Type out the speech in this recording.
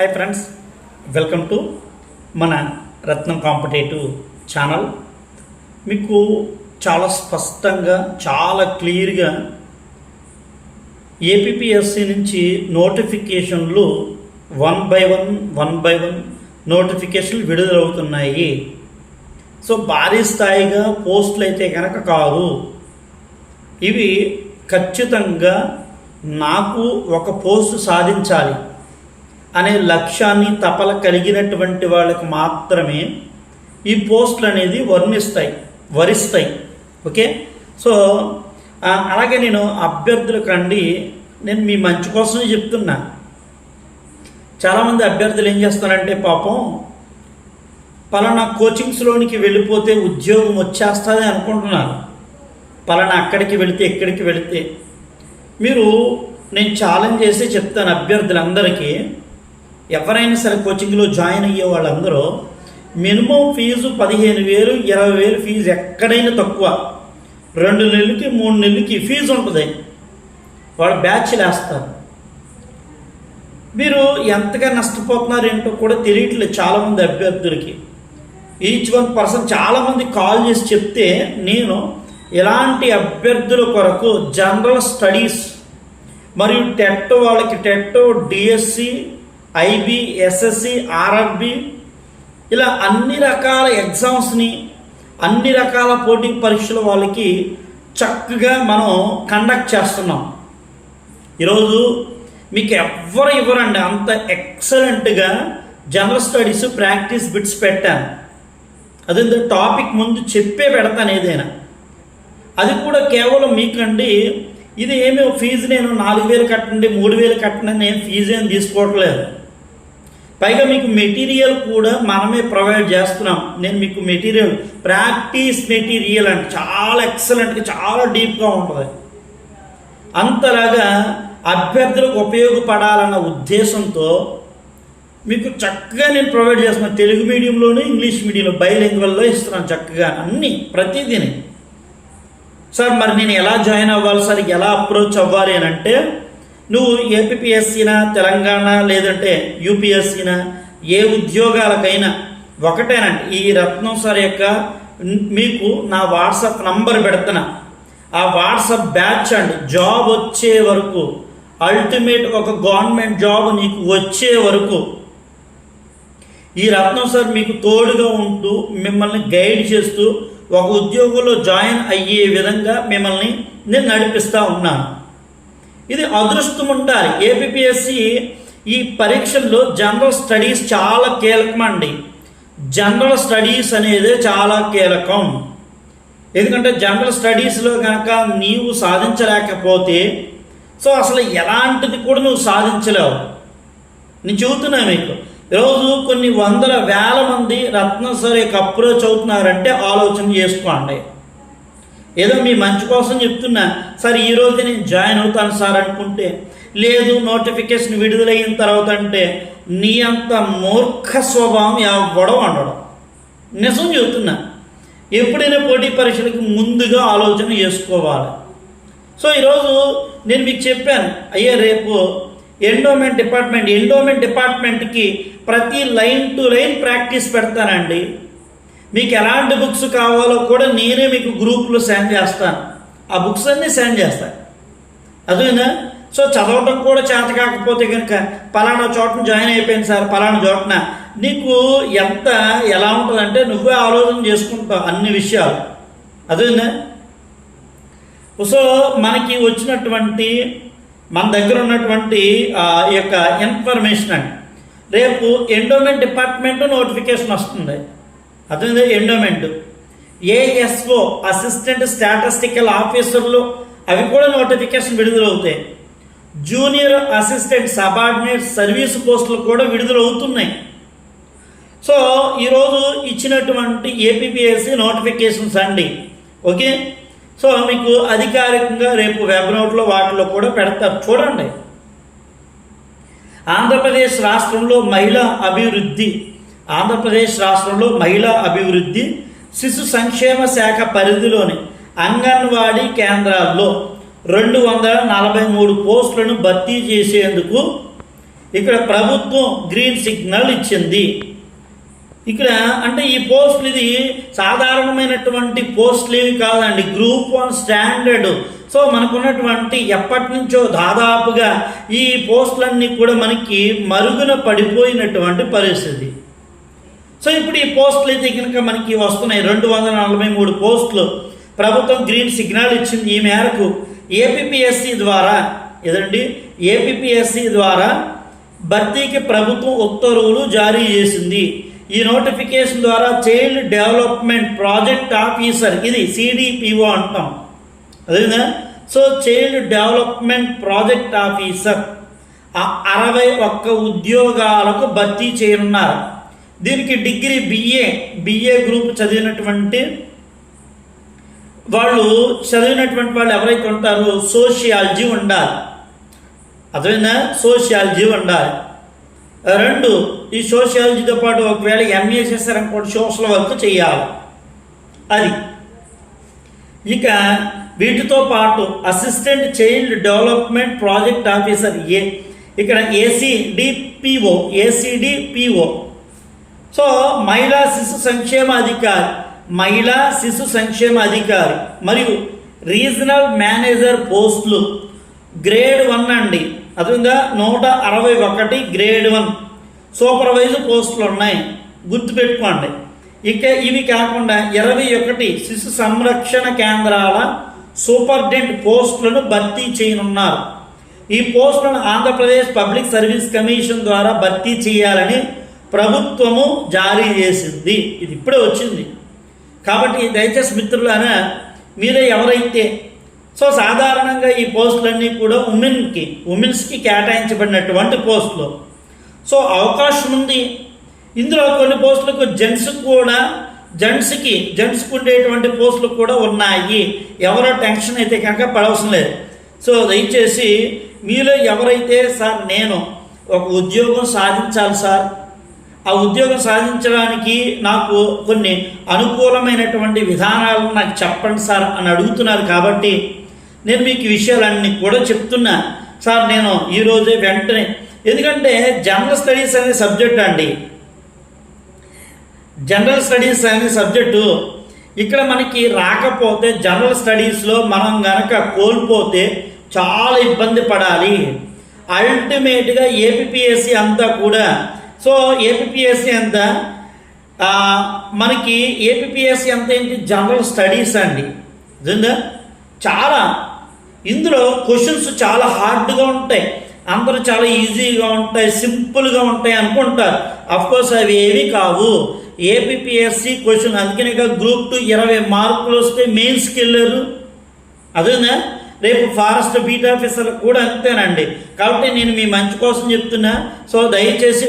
Hi friends welcome to మన రత్నం competitive channel. మీకు చాలా స్పష్టంగా చాలా క్లియర్గా ఏపీఎస్సి నుంచి నోటిఫికేషన్లు one by one one by one నోటిఫికేషన్లు విడుదలవుతున్నాయి. సో భారీ స్థాయిగా పోస్టులు అయితే కనుక కాదు. ఇవి ఖచ్చితంగా నాకు ఒక పోస్ట్ సాధించాలి. అనే లక్ష్యాన్ని తపల కలిగినటువంటి వాళ్ళకి మాత్రమే ఈ పోస్టులు అనేది వర్ణిస్తాయి వరిస్తాయి. ఓకే? సో అలాగే నేను అభ్యర్థులకు అండి నేను మీ మంచి కోసమే చెప్తున్నా. చాలామంది అభ్యర్థులు ఏం చేస్తారంటే పాపం పలానా కోచింగ్స్లోనికి వెళ్ళిపోతే ఉద్యోగం వచ్చేస్తుంది అనుకుంటున్నారు. పలానా అక్కడికి వెళితే ఎక్కడికి వెళితే. మీరు నేను ఛాలెంజ్ చేసి చెప్తాను అభ్యర్థులందరికీ. ఎవరైనా సరే కోచింగ్లో జాయిన్ అయ్యే వాళ్ళందరూ మినిమం ఫీజు పదిహేను వేలు ఇరవై వేలు ఫీజు ఎక్కడైనా తక్కువ. రెండు నెలలకి మూడు నెలలకి ఫీజు ఉంటుంది. వాళ్ళు బ్యాచ్లు వేస్తారు మీరు ఎంతగా నష్టపోతున్నారు ఏంటో కూడా తెలియట్లేదు చాలామంది అభ్యర్థులకి. ఈచ్ వన్ పర్సన్ చాలామంది కాల్ చేసి చెప్తే నేను ఇలాంటి అభ్యర్థుల కొరకు జనరల్ స్టడీస్ మరియు టెట్ వాళ్ళకి TET DSC IB SSC RRB ఇలా అన్ని రకాల ఎగ్జామ్స్ని అన్ని రకాల పోటీ పరీక్షల వాళ్ళకి చక్కగా మనం కండక్ట్ చేస్తున్నాం. ఈరోజు మీకు ఎవ్వరు ఇవ్వరండి. అంత ఎక్సలెంట్గా జనరల్ స్టడీస్ ప్రాక్టీస్ బిట్స్ పెట్టాను. అది టాపిక్ ముందు చెప్పే పెడతాను ఏదైనా. అది కూడా కేవలం మీకండి ఇది ఏమి ఫీజు నేను నాలుగు వేలు కట్టండి మూడు వేలు కట్టండి నేను ఫీజు ఏం తీసుకోవట్లేదు. పైగా మీకు మెటీరియల్ కూడా మనమే ప్రొవైడ్ చేస్తున్నాం. నేను మీకు మెటీరియల్ ప్రాక్టీస్ మెటీరియల్ అంటే చాలా ఎక్సలెంట్గా చాలా డీప్గా ఉంటుంది. అంతలాగా అభ్యర్థులకు ఉపయోగపడాలన్న ఉద్దేశంతో మీకు చక్కగా నేను ప్రొవైడ్ చేస్తున్నాను. తెలుగు మీడియంలోనే ఇంగ్లీష్ మీడియంలో బైలింగ్వల్లో ఇస్తున్నాను చక్కగా అన్నీ ప్రతిదీని. సార్ మరి నేను ఎలా జాయిన్ అవ్వాలి సార్? ఎలా అప్రోచ్ అవ్వాలి అని అంటే నువ్వు ఏపీఎస్సీనా తెలంగాణ లేదంటే యూపీఎస్సీనా ఏ ఉద్యోగాలకైనా ఒకటేనండి. ఈ రత్నం సార్ యొక్క మీకు నా వాట్సాప్ నంబర్ పెడుతున్నా ఆ వాట్సాప్ బ్యాచ్ అండి జాబ్ వచ్చే వరకు అల్టిమేట్ ఒక గవర్నమెంట్ జాబ్ నీకు వచ్చే వరకు ఈ రత్నం సార్ మీకు తోడుగా ఉంటూ మిమ్మల్ని గైడ్ చేస్తూ ఒక ఉద్యోగంలో జాయిన్ అయ్యే విధంగా మిమ్మల్ని నేను నడిపిస్తూ ఉన్నాను. ఇది అదృష్టం ఉండాలి. ఏపీఎస్సి ఈ పరీక్షల్లో జనరల్ స్టడీస్ చాలా కీలకమండి జనరల్ స్టడీస్ అనేది చాలా కీలకం. ఎందుకంటే జనరల్ స్టడీస్లో కనుక నీవు సాధించలేకపోతే సో అసలు ఎలాంటిది కూడా నువ్వు సాధించలేవు. నేను చెబుతున్నా మీకు. ఈరోజు కొన్ని వందల వేల మంది రత్నం సరే యొక్క అప్రోచ్ అవుతున్నారంటే ఆలోచన చేసుకోండి. ఏదో మీ మంచి కోసం చెప్తున్నా. సార్ ఈరోజు నేను జాయిన్ అవుతాను సార్ అనుకుంటే లేదు నోటిఫికేషన్ విడుదలైన తర్వాత అంటే నీ అంత మూర్ఖ స్వభావం ఎవ్వడం అనడం నిజం చెబుతున్నా ఎప్పుడైనా పోటీ పరీక్షలకు ముందుగా ఆలోచన చేసుకోవాలి. సో ఈరోజు నేను మీకు చెప్పాను. అయ్యే రేపు ఎండోమెంట్ డిపార్ట్మెంట్ ఎండోమెంట్ డిపార్ట్మెంట్కి ప్రతి లైన్ టు లైన్ ప్రాక్టీస్ పెడతానండి. మీకు ఎలాంటి బుక్స్ కావాలో కూడా నేనే మీకు గ్రూప్లో సెండ్ చేస్తాను. ఆ బుక్స్ అన్నీ సెండ్ చేస్తాను. అదేనా? సో చదవటం కూడా చేత కాకపోతే కనుక పలానా చోటన జాయిన్ అయిపోయింది సార్ పలానా చోటన. నీకు ఎంత ఎలా ఉంటుందంటే నువ్వే ఆలోచన చేసుకుంటావు అన్ని విషయాలు. అదేనా? సో మనకి వచ్చినటువంటి మన దగ్గర ఉన్నటువంటి ఈ యొక్క ఇన్ఫర్మేషన్ అండి. రేపు ఎండోమెంట్ డిపార్ట్మెంట్ నోటిఫికేషన్ వస్తుంది. అదే ఎండోమెంట్. ఏఎస్ఓ అసిస్టెంట్ స్టాటిస్టికల్ ఆఫీసర్లు అవి కూడా నోటిఫికేషన్ విడుదలవుతాయి. జూనియర్ అసిస్టెంట్ సబార్డినేట్ సర్వీస్ పోస్టులు కూడా విడుదలవుతున్నాయి. సో ఈరోజు ఇచ్చినటువంటి ఏపీపీఎస్సి నోటిఫికేషన్స్ అండి. ఓకే? సో మీకు అధికారికంగా రేపు వెబ్ నోట్లో వాటిలో కూడా పెడతారు. చూడండి. ఆంధ్రప్రదేశ్ రాష్ట్రంలో మహిళా అభివృద్ధి ఆంధ్రప్రదేశ్ రాష్ట్రంలో మహిళా అభివృద్ధి శిశు సంక్షేమ శాఖ పరిధిలోని అంగన్వాడీ కేంద్రాల్లో రెండు వందల నలభై మూడు పోస్టులను భర్తీ చేసేందుకు ఇక్కడ ప్రభుత్వం గ్రీన్ సిగ్నల్ ఇచ్చింది. ఇక్కడ అంటే ఈ పోస్టులు ఇది సాధారణమైనటువంటి పోస్టులు ఏవి కాదండి. Group one standard. సో మనకున్నటువంటి ఎప్పటి నుంచో దాదాపుగా ఈ పోస్టులన్నీ కూడా మనకి మరుగున పడిపోయినటువంటి పరిస్థితి. సో ఇప్పుడు ఈ పోస్టులు అయితే కనుక మనకి వస్తున్నాయి. రెండు వందల నలభై మూడు పోస్టులు. ప్రభుత్వం గ్రీన్ సిగ్నల్ ఇచ్చింది ఈ మేరకు. ఏపీఎస్సి ద్వారా ఏదండి? ఏపీఎస్సి ద్వారా భర్తీకి ప్రభుత్వం ఉత్తర్వులు జారీ చేసింది. ఈ నోటిఫికేషన్ ద్వారా చైల్డ్ డెవలప్మెంట్ ప్రాజెక్ట్ ఆఫీసర్ ఇది సిడిపిఓ అంటాం. అదేనా so child development project officer అరవై ఒక్క ఉద్యోగాలకు భర్తీ చేయనున్నారు. దీనికి డిగ్రీ బిఏ బిఏ గ్రూప్ చదివినటువంటి వాళ్ళు చదివినటువంటి వాళ్ళు ఎవరైతే ఉంటారో సోషియాలజీ ఉండాలి. అర్థమైందా సోషియాలజీ ఉండాలి. రెండు ఈ సోషియాలజీతో పాటు ఒకవేళ ఎంఏ చేశారనుకోండి సోషల్ వర్క్ చేయాలి. అది. ఇక వీటితో పాటు assistant child development project officer ఏ? ఇక్కడ ఏసీడిపిఓ ఏసీడిపిఓ సో మహిళా శిశు సంక్షేమ అధికారి మహిళా శిశు సంక్షేమ అధికారి మరియు రీజనల్ మేనేజర్ పోస్టులు గ్రేడ్ వన్ అండి. అదేవిధంగా నూట అరవై ఒకటి గ్రేడ్ వన్ సూపర్వైజర్ పోస్టులు ఉన్నాయి. గుర్తుపెట్టుకోండి. ఇక ఇవి కాకుండా ఇరవై ఒకటి శిశు సంరక్షణ కేంద్రాల సూపర్డెంట్ పోస్టులను భర్తీ చేయనున్నారు. ఈ పోస్టులను ఆంధ్రప్రదేశ్ పబ్లిక్ సర్వీస్ కమిషన్ ద్వారా భర్తీ చేయాలని ప్రభుత్వము జారీ చేసింది. ఇది ఇప్పుడే వచ్చింది. కాబట్టి దయచేసి మిత్రులారా మీరే ఎవరైతే సో సాధారణంగా ఈ పోస్టులన్నీ కూడా ఉమెన్కి ఉమెన్స్కి కేటాయించబడినటువంటి పోస్టులు. సో అవకాశం ఉంది. ఇందులో కొన్ని పోస్టులకు జెంట్స్ కూడా జెంట్స్కి జెంట్స్కి ఉండేటువంటి పోస్టులు కూడా ఉన్నాయి. ఎవరో టెన్షన్ అయితే కనుక పడవసరం లేదు. సో దయచేసి మీలో ఎవరైతే సార్ నేను ఒక ఉద్యోగం సాధించాలి సార్ ఆ ఉద్యోగం సాధించడానికి నాకు కొన్ని అనుకూలమైనటువంటి విధానాలను నాకు చెప్పండి సార్ అని అడుగుతున్నారు కాబట్టి నేను మీకు ఈ విషయాలన్నీ కూడా చెప్తున్నా. సార్ నేను ఈరోజే వెంటనే ఎందుకంటే జనరల్ స్టడీస్ అనే సబ్జెక్ట్ అండి. జనరల్ స్టడీస్ అనే సబ్జెక్టు ఇక్కడ మనకి రాకపోతే జనరల్ స్టడీస్లో మనం గనక కోల్పోతే చాలా ఇబ్బంది పడాలి. అల్టిమేట్గా ఏపీఎస్సి అంతా కూడా. సో ఏపీఎస్సి అంతా మనకి ఏపీఎస్సి అంతా ఏంటి? జనరల్ స్టడీస్ అండి. నిజంగా చాలా. ఇందులో క్వశ్చన్స్ చాలా హార్డ్గా ఉంటాయి. అందరూ చాలా ఈజీగా ఉంటాయి సింపుల్గా ఉంటాయి అనుకుంటారు. అఫ్కోర్స్ అవి ఏవి కావు. ఏపీఎస్సి క్వశ్చన్ అందుకనే గ్రూప్ టూ ఇరవై మార్కులు వస్తే మెయిన్స్కి వెళ్ళారు అదేనా? రేపు ఫారెస్ట్ బీట్ ఆఫీసర్ కూడా అంతేనండి. కాబట్టి నేను మీ మంచి కోసం చెప్తున్నా. సో దయచేసి